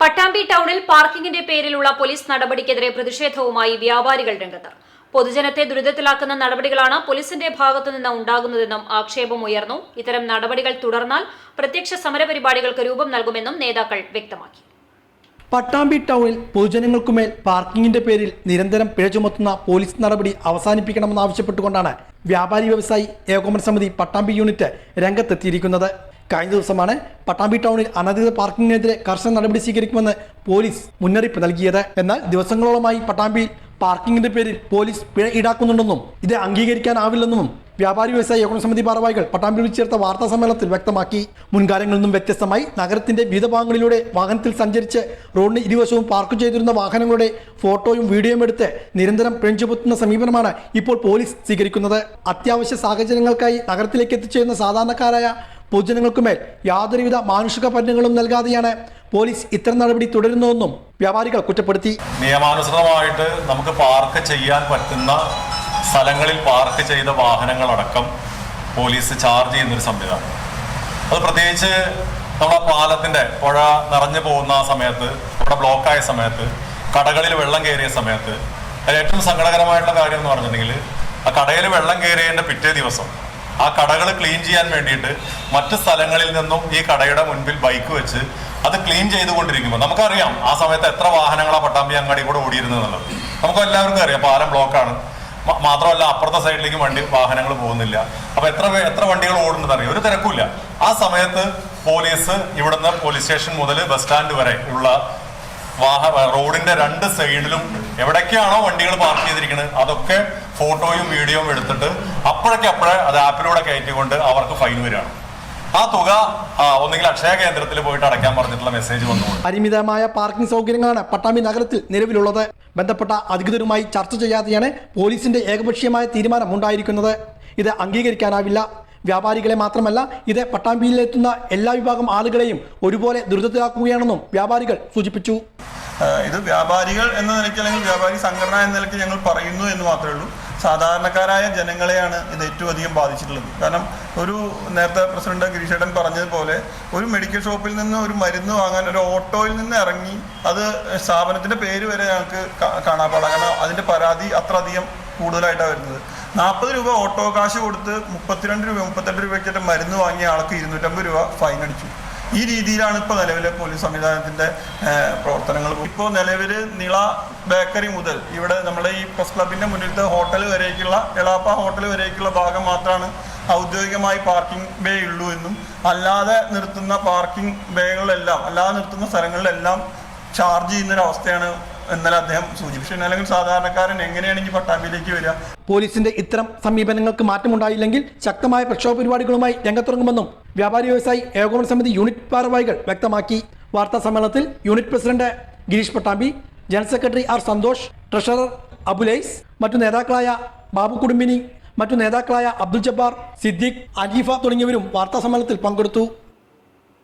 പട്ടാമ്പി ടൗണിൽ പാർക്കിംഗിന്റെ പേരിലുള്ള പോലീസ് നടപടിക്കെതിരെ പ്രതിഷേധവുമായി വ്യാപാരികൾ രംഗത്ത്. പൊതുജനത്തെ ദുരിതത്തിലാക്കുന്ന നടപടികളാണ് പോലീസിന്റെ ഭാഗത്തുനിന്ന് ഉണ്ടാകുന്നതെന്നും ആക്ഷേപം ഉയർന്നു. ഇത്തരം നടപടികൾ തുടർന്നാൽ പ്രത്യക്ഷ സമരപരിപാടികൾക്ക് രൂപം നൽകുമെന്നും നേതാക്കൾ വ്യക്തമാക്കി. പട്ടാമ്പി ടൗണിൽ പൊതുജനങ്ങൾക്കുമേൽ പാർക്കിംഗിന്റെ പേരിൽ നിരന്തരം പിഴ ചുമത്തുന്ന പോലീസ് നടപടി അവസാനിപ്പിക്കണമെന്നാവശ്യപ്പെട്ടുകൊണ്ടാണ് വ്യാപാരി വ്യവസായി ഏകോപന സമിതി പട്ടാമ്പി യൂണിറ്റ് രംഗത്തെത്തിയിരിക്കുന്നത്. കഴിഞ്ഞ ദിവസമാണ് പട്ടാമ്പി ടൗണിൽ അനധികൃത പാർക്കിങ്ങിനെതിരെ കർശന നടപടി സ്വീകരിക്കുമെന്ന് പോലീസ് മുന്നറിയിപ്പ് നൽകിയത്. എന്നാൽ ദിവസങ്ങളോളമായി പട്ടാമ്പിയിൽ പാർക്കിങ്ങിന്റെ പേരിൽ പോലീസ് പിഴ ഈടാക്കുന്നുണ്ടെന്നും ഇത് അംഗീകരിക്കാനാവില്ലെന്നും വ്യാപാരി വ്യവസായ സമിതി ഭാരവാഹികൾ പട്ടാമ്പിൽ ചേർത്ത വാർത്താ സമ്മേളനത്തിൽ വ്യക്തമാക്കി. മുൻകാലങ്ങളിൽ നിന്നും വ്യത്യസ്തമായി നഗരത്തിന്റെ വിവിധ ഭാഗങ്ങളിലൂടെ വാഹനത്തിൽ സഞ്ചരിച്ച് റോഡിന് ഇരുവശവും പാർക്ക് ചെയ്തിരുന്ന വാഹനങ്ങളുടെ ഫോട്ടോയും വീഡിയോയും എടുത്ത് നിരന്തരം പിഴഞ്ചുപുത്തുന്ന സമീപനമാണ് ഇപ്പോൾ പോലീസ് സ്വീകരിക്കുന്നത്. അത്യാവശ്യ സാഹചര്യങ്ങൾക്കായി നഗരത്തിലേക്ക് എത്തിച്ചേരുന്ന സാധാരണക്കാരായ പൊതുജനങ്ങൾക്കുമേൽ യാതൊരുവിധ മാനുഷിക പരിണങ്ങളും നൽകാതെയാണ് പോലീസ് ഇത്തരം നടപടി തുടരുന്നതെന്നും വ്യാപാരികൾ കുറ്റപ്പെടുത്തി. നിയമാനുസൃതമായിട്ട് നമുക്ക് പാർക്ക് ചെയ്യാൻ പറ്റുന്ന സ്ഥലങ്ങളിൽ പാർക്ക് ചെയ്ത വാഹനങ്ങളടക്കം പോലീസ് ചാർജ് ചെയ്യുന്നൊരു സംവിധാനം. അത് പ്രത്യേകിച്ച് നമ്മുടെ പാലത്തിന്റെ പുഴ നിറഞ്ഞു പോകുന്ന ആ സമയത്ത് ഇവിടെ ബ്ലോക്കായ സമയത്ത് കടകളിൽ വെള്ളം കയറിയ സമയത്ത് ഏറ്റവും സങ്കടകരമായിട്ടുള്ള കാര്യം എന്ന് പറഞ്ഞിട്ടുണ്ടെങ്കിൽ ആ കടയിൽ വെള്ളം കയറിയതിന്റെ പിറ്റേ ദിവസം ആ കടകൾ ക്ലീൻ ചെയ്യാൻ വേണ്ടിയിട്ട് മറ്റ് സ്ഥലങ്ങളിൽ നിന്നും ഈ കടയുടെ മുൻപിൽ ബൈക്ക് വെച്ച് അത് ക്ലീൻ ചെയ്തുകൊണ്ടിരിക്കുമ്പോൾ നമുക്കറിയാം ആ സമയത്ത് എത്ര വാഹനങ്ങളാണ് പട്ടാമ്പി അങ്ങാടി കൂടെ ഓടിയിരുന്നത് എന്നുള്ളത്. നമുക്ക് എല്ലാവർക്കും അറിയാം പാലം ബ്ലോക്കാണ്. മാത്രമല്ല അപ്പുറത്തെ സൈഡിലേക്ക് വണ്ടി വാഹനങ്ങൾ പോകുന്നില്ല. അപ്പൊ എത്ര എത്ര വണ്ടികൾ ഓടുന്നത് അറിയാം? ഒരു തിരക്കില്ല ആ സമയത്ത് പോലീസ് ഇവിടുന്ന് പോലീസ് സ്റ്റേഷൻ മുതൽ ബസ് സ്റ്റാൻഡ് വരെ ഉള്ള വാഹ റോഡിന്റെ രണ്ട് സൈഡിലും എവിടേക്കാണോ വണ്ടികൾ പാർക്ക് ചെയ്തിരിക്കുന്നത് അതൊക്കെ ഫോട്ടോയും വീഡിയോയും എടുത്തിട്ട് അപ്പോഴൊക്കെ അപ്പോഴേ അത് ആപ്പിലൂടെ കയറ്റിക്കൊണ്ട് അവർക്ക് ഫൈൻ വരികയാണ്. ആ തുക ഒന്നുകിൽ അക്ഷയ കേന്ദ്രത്തിൽ പോയിട്ട് അടയ്ക്കാൻ പറഞ്ഞിട്ടുള്ള മെസ്സേജ് വന്നു പരിമിതമായ പാർക്കിംഗ് സൗകര്യങ്ങളാണ് പട്ടാമ്പി നഗരത്തിൽ നിലവിലുള്ളത്. ബന്ധപ്പെട്ട അധികൃതരുമായി ചർച്ച ചെയ്യാതെയാണ് പോലീസിന്റെ ഏകപക്ഷീയമായ തീരുമാനം ഉണ്ടായിരിക്കുന്നത്. ഇത് അംഗീകരിക്കാനാവില്ല. വ്യാപാരികളെ മാത്രമല്ല ഇത് പട്ടാമ്പിയിലെത്തുന്ന എല്ലാ വിഭാഗം ആളുകളെയും ഒരുപോലെ ദുരിതത്തിലാക്കുകയാണെന്നും വ്യാപാരികൾ സൂചിപ്പിച്ചു. ഇത് വ്യാപാരികൾ എന്ന നിലയ്ക്ക് അല്ലെങ്കിൽ വ്യാപാരി സംഘടന എന്ന നിലയ്ക്ക് ഞങ്ങൾ പറയുന്നു എന്ന് മാത്രമേ ഉള്ളൂ. സാധാരണക്കാരായ ജനങ്ങളെയാണ് ഇത് ഏറ്റവും അധികം ബാധിച്ചിട്ടുള്ളത്. കാരണം ഒരു നേരത്തെ പ്രസിഡന്റ് ഗിരീഷേടൻ പറഞ്ഞതുപോലെ ഒരു മെഡിക്കൽ ഷോപ്പിൽ നിന്ന് ഒരു മരുന്ന് വാങ്ങാൻ ഒരു ഓട്ടോയിൽ നിന്ന് ഇറങ്ങി അത് സ്ഥാപനത്തിന്റെ പേര് വരെ ഞങ്ങൾക്ക് കാണാപ്പാടാം കാരണം അതിന്റെ പരാതി അത്ര അധികം കൂടുതലായിട്ടാണ് വരുന്നത്. നാൽപ്പത് രൂപ ഓട്ടോ കാശ് കൊടുത്ത് മുപ്പത്തിരണ്ട് രൂപ മുപ്പത്തെട്ട് രൂപയ്ക്കിട്ട് മരുന്ന് വാങ്ങിയ ആൾക്ക് ഇരുന്നൂറ്റമ്പത് രൂപ ഫൈൻ അടിച്ചു. ഈ രീതിയിലാണ് ഇപ്പോൾ നിലവിലെ പോലീസ് സംവിധാനത്തിന്റെ പ്രവർത്തനങ്ങൾ. ഇപ്പോൾ നിലവിൽ നിള ബേക്കറി മുതൽ ഇവിടെ നമ്മുടെ ഈ പ്രസ് ക്ലബിന്റെ മുന്നിലത്തെ ഹോട്ടൽ വരേക്കുള്ള എളാപ്പ ഹോട്ടൽ വരേക്കുള്ള ഭാഗം മാത്രമാണ് ഔദ്യോഗികമായി പാർക്കിംഗ് ബേ ഉള്ളൂ എന്നും. അല്ലാതെ നിർത്തുന്ന പാർക്കിംഗ് ബേകളിലെല്ലാം അല്ലാതെ നിർത്തുന്ന സ്ഥലങ്ങളിലെല്ലാം ചാർജ് ചെയ്യുന്ന ഒരു അവസ്ഥയാണ് ഇന്നലെ അദ്ദേഹം സൂചിപ്പിച്ചു. അല്ലെങ്കിൽ സാധാരണക്കാരൻ എങ്ങനെയാണ് പട്ടാമ്പിയിലേക്ക് വരിക? പോലീസിന്റെ ഇത്തരം സമീപനങ്ങൾക്ക് മാറ്റമുണ്ടായില്ലെങ്കിൽ ശക്തമായ പ്രക്ഷോഭ പരിപാടികളുമായി രംഗത്തിറങ്ങുമെന്നും വ്യാപാരി വ്യവസായി ഏകോപന സമിതി യൂണിറ്റ് ഭാരവാഹികൾ വ്യക്തമാക്കി. വാർത്താ സമ്മേളനത്തിൽ unit president Girish Pattambi general secretary R Santhosh treasurer Abulais മറ്റു നേതാക്കളായ ബാബു കുടുംബിനി മറ്റു നേതാക്കളായ അബ്ദുൽ ജബ്ബാർ സിദ്ദീഖ് അജീഫ തുടങ്ങിയവരും വാർത്താ സമ്മേളനത്തിൽ പങ്കെടുത്തു.